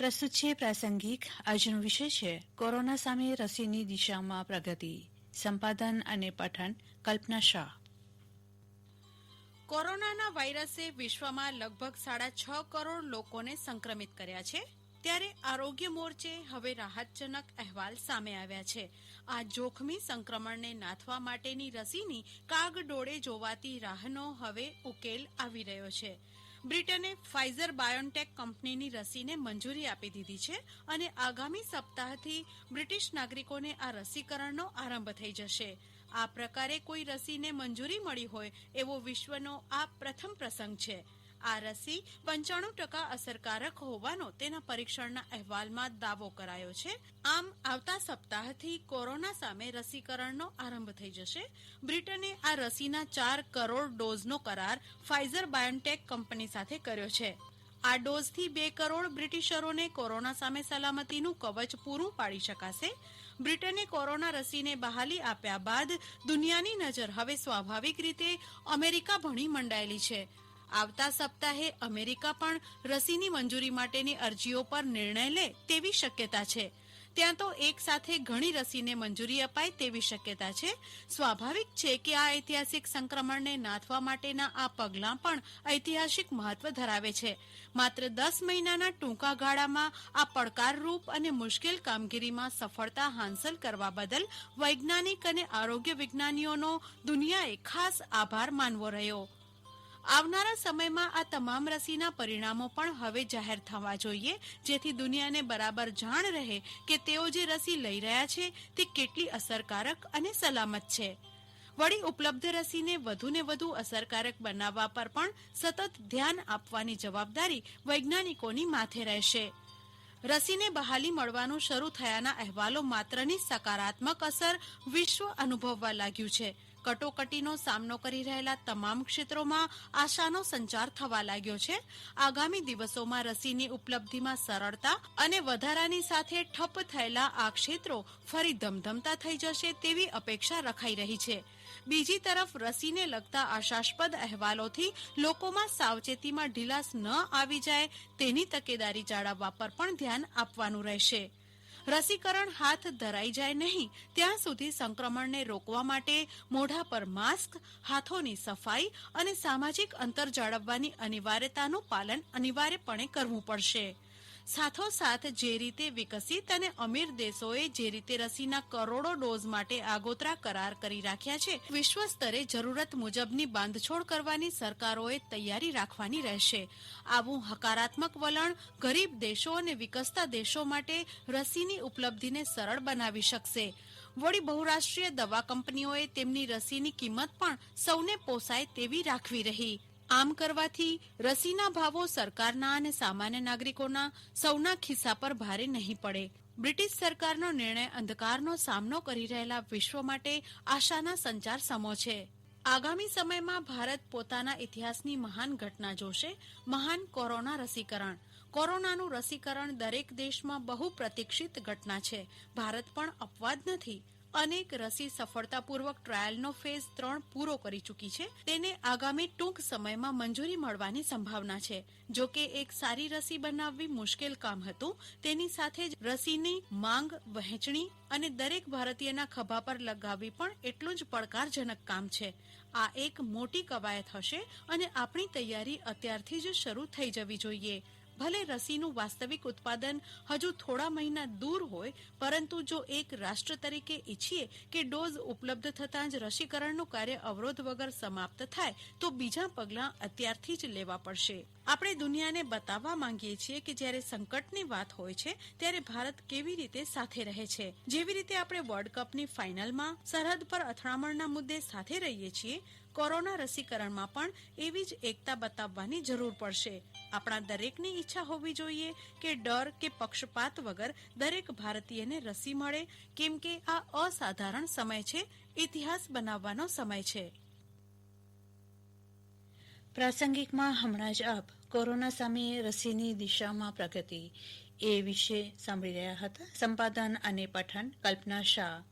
પ્રસ્તુત છે પ્રાસંગિક આજનો વિષય છે કોરોના સામે રસીની દિશામાં પ્રગતિ, સંપાદન અને પઠન, કલ્પના શાહ. કોરોનાના વાયરસે વિશ્વમાં લગભગ સાડા છ કરોડ લોકોને સંક્રમિત કર્યા છે. ત્યારે આરોગ્ય મોરચે હવે રાહતજનક અહેવાલ સામે આવ્યા છે. આ જોખમી સંક્રમણને નાથવા માટેની રસીની કાગડોળે જોવાતી રાહનો હવે ઉકેલ આવી રહ્યો છે. બ્રિટને ફાઇઝર બાયોન્ટેક કંપનીની રસીને મંજૂરી આપી દીધી છે અને આગામી સપ્તાહથી બ્રિટિશ નાગરિકોને આ રસીકરણનો આરંભ થઈ જશે. આ પ્રકારે કોઈ રસીને મંજૂરી મળી હોય એવો વિશ્વનો આ પ્રથમ પ્રસંગ છે. આ રસી પંચાણું ટકા અસરકારક હોવાનો તેના પરીક્ષણના અહેવાલમાં દાવો કરાયો છે. આમ, આવતા સપ્તાહથી કોરોના સામે રસીકરણનો આરંભ થઈ જશે. બ્રિટને આ રસીના ચાર કરોડ ડોઝનો કરાર ફાઇઝર બાયોન્ટેક કંપની સાથે કર્યો છે. આ ડોઝથી બે કરોડ બ્રિટિશરોને કોરોના સામે સલામતીનું કવચ પૂરું પાડી શકાશે. બ્રિટને કોરોના રસીને બહાલી આપ્યા બાદ દુનિયાની નજર હવે સ્વાભાવિક રીતે અમેરિકા ભણી મંડાયેલી છે. આવતા સપ્તાહે અમેરિકા પણ રસીની મંજૂરી માટેની અરજીઓ પર નિર્ણય લે તેવી શક્યતા છે. ત્યાં તો એક સાથે ઘણી રસીને મંજૂરી અપાય તેવી શક્યતા છે. સ્વાભાવિક છે કે આ ઐતિહાસિક સંક્રમણને નાથવા માટેના આ પગલાં પણ ઐતિહાસિક મહત્વ ધરાવે છે. માત્ર દસ મહિનાના ટૂંકા ગાળામાં આ પડકારરૂપ અને મુશ્કેલ કામગીરીમાં સફળતા હાંસલ કરવા બદલ વૈજ્ઞાનિક અને આરોગ્ય વિજ્ઞાનીઓનો દુનિયાએ ખાસ આભાર માનવો રહ્યો. આવનારા સમયમાં આ તમામ રસીના પરિણામો પણ હવે જાહેર થવા જોઈએ, જેથી દુનિયાને બરાબર જાણ રહે કે તેઓ જે રસી લઈ રહ્યા છે, તે કેટલી અસરકારક અને સલામત છે. વળી ઉપલબ્ધ રસીને વધુને વધુ અસરકારક બનાવવા પર પણ સતત ધ્યાન આપવાની જવાબદારી વૈજ્ઞાનિકોની માથે રહેશે. રસીને બહાલી મળવાનું શરૂ થયાના અહેવાલો માત્રની સકારાત્મક અસર વિશ્વ અનુભવવા લાગ્યું છે. કટોકટીનો સામનો કરી રહેલા તમામ ક્ષેત્રોમાં આશાનો સંચાર થવા લાગ્યો છે. આગામી દિવસોમાં રસીની ઉપલબ્ધિમાં સરળતા અને વધારાની સાથે ઠપ થયેલા આ ક્ષેત્રો ફરી ધમધમતા થઈ જશે તેવી અપેક્ષા રખાઈ રહી છે. બીજી તરફ રસીને લગતા આશાસ્પદ અહેવાલોથી લોકોમાં સાવચેતીમાં ઢીલાસ ન આવી જાય તેની તકેદારી જાળવવા પર પણ ધ્યાન આપવાનું રહેશે. રસીકરણ હાથ ધરાઈ જાય નહીં. ત્યાં સુધી સંક્રમણને રોકવા માટે મોઢા પર માસ્ક, હાથોની સફાઈ અને સામાજિક અંતર જાળવવાની અનિવાર્યતાનું પાલન અનિવાર્યપણે કરવું પડશે. સાથોસાથ જે રીતે વિકસિત અને અમીર દેશોએ જે રીતે રસીના કરોડો ડોઝ માટે આગોતરા કરાર કરી રાખ્યા છે, વિશ્વ સ્તરે જરૂરત મુજબની બાંધછોડ કરવાની સરકારોએ તૈયારી રાખવાની રહેશે. આવું હકારાત્મક વલણ ગરીબ દેશો અને વિકસતા દેશો માટે રસીની ઉપલબ્ધિને સરળ બનાવી શકશે. વળી બહુરાષ્ટ્રીય દવા કંપનીઓએ તેમની રસીની કિંમત પણ સૌને પોસાય તેવી રાખવી રહી. આમ કરવાથી રસીના ભાવો સરકારના અને સામાન્ય નાગરિકોના સૌના ખિસ્સા પર ભારે નહીં પડે. બ્રિટિશ સરકારનો નિર્ણય અંધકારનો સામનો કરી રહેલા વિશ્વ માટે આશાના સંચાર સમો છે. આગામી સમયમાં ભારત પોતાના ઇતિહાસની મહાન ઘટના જોશે, મહાન કોરોના રસીકરણ. કોરોનાનું રસીકરણ દરેક દેશમાં બહુ પ્રતીક્ષિત ઘટના છે. ભારત પણ અપવાદ નથી. અનેક રસી સફળતાપૂર્વક ટ્રાયલનો ફેઝ ત્રણ પૂરો કરી ચૂકી છે. તેને આગામી ટૂંક સમયમાં મંજૂરી મળવાની સંભાવના છે. જો કે એક સારી રસી બનાવવી મુશ્કેલ કામ હતું. તેની સાથે જ રસીની માંગ, વહેંચણી અને દરેક ભારતીયના ખભા પર લગાવવી પણ એટલું જ પડકારજનક કામ છે. આ એક મોટી કવાયત હશે અને આપણી તૈયારી અત્યારથી જ શરૂ થઈ જવી જોઈએ. ભલે રસીનું વાસ્તવિક ઉત્પાદન હજુ થોડા મહિના દૂર હોય, પરંતુ જો એક રાષ્ટ્ર તરીકે ઈચ્છીએ કે ડોઝ ઉપલબ્ધ થતાં જ રસીકરણનું કાર્ય અવરોધ વગર સમાપ્ત થાય, તો બીજા પગલાં અત્યારથી જ લેવા પડશે. આપણે દુનિયાને બતાવવા માંગીએ છીએ કે જ્યારે સંકટની વાત હોય છે, ત્યારે ભારત કેવી રીતે સાથે રહે છે. જેવી રીતે આપણે વર્લ્ડ કપની ફાઇનલમાં સરહદ પર અથડામણના મુદ્દે સાથે રહીએ છીએ કોરોના રસીકરણમાં પણ એવી જ એકતા બતાવવાની જરૂર પડશે. આપણા દરેકની ઈચ્છા હોવી જોઈએ કે ડર કે પક્ષપાત વગર દરેક ભારતીયને રસી મળે, કેમ કે આ અસાધારણ સમય છે, ઇતિહાસ બનાવવાનો સમય છે. પ્રાસંગિકમાં હમણાં જ આપ કોરોના સામે રસીની દિશામાં પ્રગતિ એ વિશે સાંભળી રહ્યા હતા. સંપાદન અને પઠન, કલ્પના શાહ.